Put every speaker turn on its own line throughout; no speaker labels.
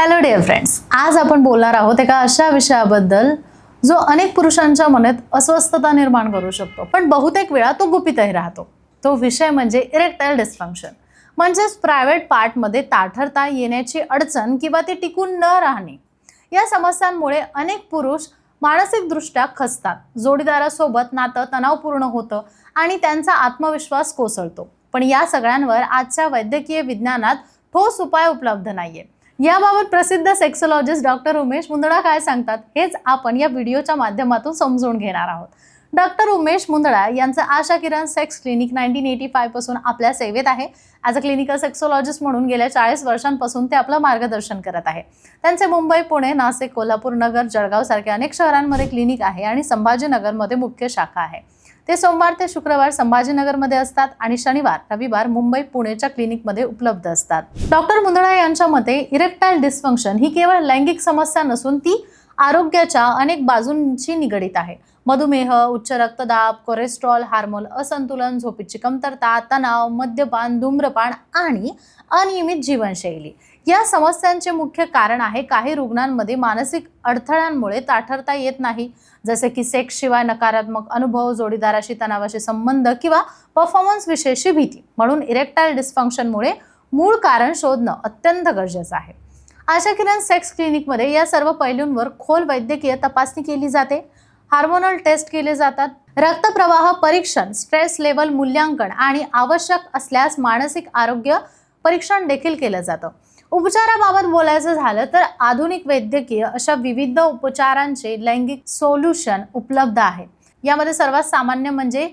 Hello dear friends आज आपण बोलणार आहोत एका अशा विषयाबद्दल जो अनेक पुरुषांच्या मनात अस्वस्थता निर्माण करू शकतो. पण बहुतेक वेळा तो गुपितही राहतो. तो विषय म्हणजे इरेक्टाईल डिस्फंक्शन म्हणजेच प्रायव्हेट पार्टमध्ये ताठरता येण्याची अडचण किंवा ती टिकून न राहणे. या समस्यांमुळे अनेक पुरुष मानसिकदृष्ट्या खचतात. जोडीदारासोबत नातं तणावपूर्ण होतं आणि त्यांचा आत्मविश्वास कोसळतो. पण या सगळ्यांवर आजच्या वैद्यकीय विज्ञानात ठोस उपाय उपलब्ध नाहीये. याबाबत प्रसिद्ध सेक्सोलॉजिस्ट डॉक्टर उमेश मुंदडा काय सांगतात हेच आपण या व्हिडिओच्या माध्यमातून समजून घेणार आहोत. डॉक्टर उमेश मुंदडा यांचं Asha Kiran sex clinic nineteen eighty फायपासून आपल्या सेवेत आहे. ॲज अ क्लिनिकल सेक्सोलॉजिस्ट म्हणून गेल्या चाळीस वर्षांपासून ते आपलं मार्गदर्शन करत आहे. त्यांचे मुंबई पुणे नाशिक कोल्हापूर नगर जळगाव सारख्या अनेक शहरांमध्ये क्लिनिक आहे आणि संभाजीनगरमध्ये मुख्य शाखा आहे. ते सोमवार ते शुक्रवार संभाजीनगरमध्ये असतात आणि शनिवार रविवार मुंबई पुणेच्या क्लिनिकमध्ये उपलब्ध असतात. डॉक्टर मुंदडा यांच्या मते इरेक्टाईल डिस्फंक्शन ही केवळ लैंगिक समस्या नसून ती आरोग्याच्या अनेक बाजूंशी निगडीत आहे. मधुमेह उच्च रक्तदाब कोलेस्ट्रॉल हार्मोन असंतुलन झोपेची कमतरता तणाव मद्यपान धूम्रपान आणि अनियमित जीवनशैली. या समस्यांचे मुख्य कारण आहे काही रुग्णांमध्ये मानसिक अडथळ्यांमुळे ताठरता येत नाही. जसे की सेक्स शिवाय नकारात्मक अनुभव जोडीदाराशी तणावाशी संबंध किंवा परफॉर्मन्स विषयीची भीती. म्हणून इरेक्टाईल डिस्फंक्शनमुळे मूळ कारण शोधणं अत्यंत गरजेचं आहे. आशा किरण सेक्स क्लिनिकमध्ये या सर्व पैलूंवर खोल वैद्यकीय तपासणी केली जाते. हार्मोनल टेस्ट केले जातात. रक्तप्रवाह परीक्षण स्ट्रेस लेवल मूल्यांकन आणि आवश्यक असल्यास मानसिक आरोग्य परीक्षण देखील केलं जातं. उपचाराबाबत बोलायचं झालं तर आधुनिक वैद्यकीय अशा विविध उपचारांचे लैंगिक सोल्युशन उपलब्ध आहेत यामध्ये सर्वात सामान्य म्हणजे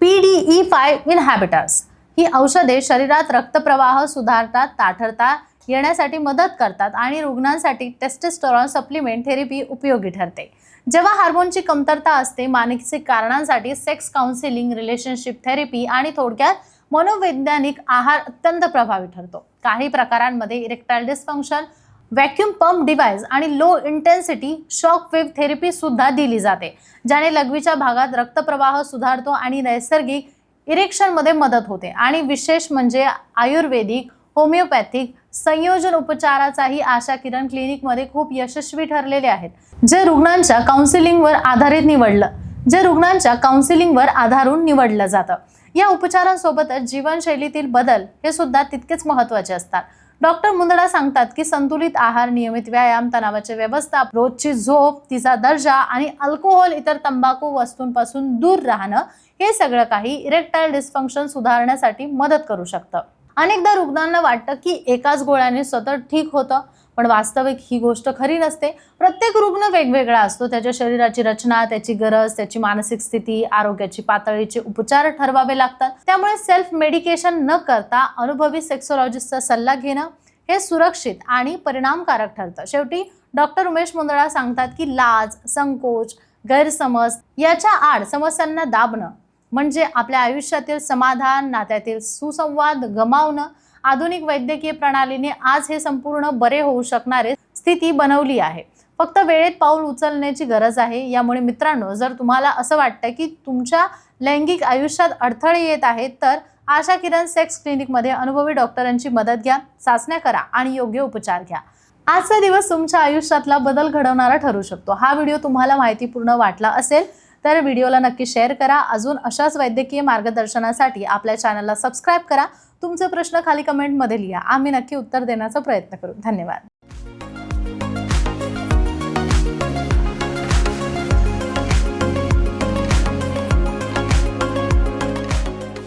P D E five inhibitors. ही औषधे शरीरात रक्तप्रवाह सुधारतात ताठरता येण्यासाठी मदत करतात आणि रुग्णांसाठी टेस्टेस्टॉरॉन सप्लिमेंट थेरपी उपयोगी ठरते. जेव्हा हार्मोनची कमतरता असते मानसिक कारणांसाठी सेक्स काउन्सिलिंग रिलेशनशिप थेरपी आणि थोडक्यात मनोवैज्ञानिक आहार अत्यंत प्रभावी ठरतो. काही प्रकारांमध्ये erectile dysfunction vacuum pump device आणि low intensity shock wave therapy सुद्धा दिली जाते ज्याने लघवीच्या भागात रक्तप्रवाह सुधारतो आणि नैसर्गिक इरेक्शनमध्ये मदत होते. आणि विशेष म्हणजे आयुर्वेदिक होमिओपॅथिक संयोजन उपचाराचाही आशा किरण क्लिनिकमध्ये खूप यशस्वी ठरलेले आहेत. जे रुग्णांच्या काउन्सिलिंगवर आधारित निवडलं जे रुग्णांच्या काउन्सिलिंगवर आधारून निवडलं जातं. या उपचारांसोबतच जीवनशैलीतील बदल हे सुद्धा तितकेच महत्त्वाचे असतात. डॉक्टर मुंदडा सांगतात की संतुलित आहार नियमित व्यायाम तणावाचे व्यवस्था रोजची झोप तिचा दर्जा आणि अल्कोहोल इतर तंबाखू वस्तूंपासून दूर राहणं हे सगळं काही इरेक्टाईल डिस्फंक्शन सुधारण्यासाठी मदत करू शकतं. अनेकदा रुग्णांना वाटतं की एकाच गोळ्याने सतत ठीक होतं पण वास्तविक ही गोष्ट खरी नसते. प्रत्येक रुग्ण वेगवेगळा असतो. त्याच्या शरीराची रचना त्याची गरज त्याची मानसिक स्थिती आरोग्याची पातळीचे उपचार ठरवावे लागतात. त्यामुळे सेल्फ मेडिकेशन न करता अनुभवी सेक्सोलॉजिस्टचा सल्ला घेणं हे सुरक्षित आणि परिणामकारक ठरतं. शेवटी डॉक्टर उमेश मुंदळा सांगतात की लाज संकोच गैरसमज याच्या आड समस्यांना दाबणं म्हणजे आपल्या आयुष्यातील समाधान नात्यातील सुसंवाद गमावणं आधुनिक वैद्यकीय प्रणालीने आज हे संपूर्ण बरे होऊ शकणारे स्थिती बनवली आहे. फक्त वेळेत पाऊल उचलण्याची गरज आहे. यामुळे मित्रांनो जर तुम्हाला असं वाटतं की तुमच्या लैंगिक आयुष्यात अडथळे येत आहेत तर आशा किरण सेक्स क्लिनिकमध्ये अनुभवी डॉक्टरांची मदत घ्या चाचण्या करा आणि योग्य उपचार घ्या. आजचा दिवस तुमच्या आयुष्यातला बदल घडवणारा ठरू शकतो. हा व्हिडिओ तुम्हाला माहितीपूर्ण वाटला असेल तर व्हिडिओला नक्की शेअर करा. अजून अशाच वैद्यकीय मार्गदर्शनासाठी आपल्या चॅनलला सबस्क्राईब करा. तुमचे प्रश्न खाली कमेंटमध्ये लिहा. आम्ही नक्की उत्तर देण्याचा प्रयत्न करू. धन्यवाद.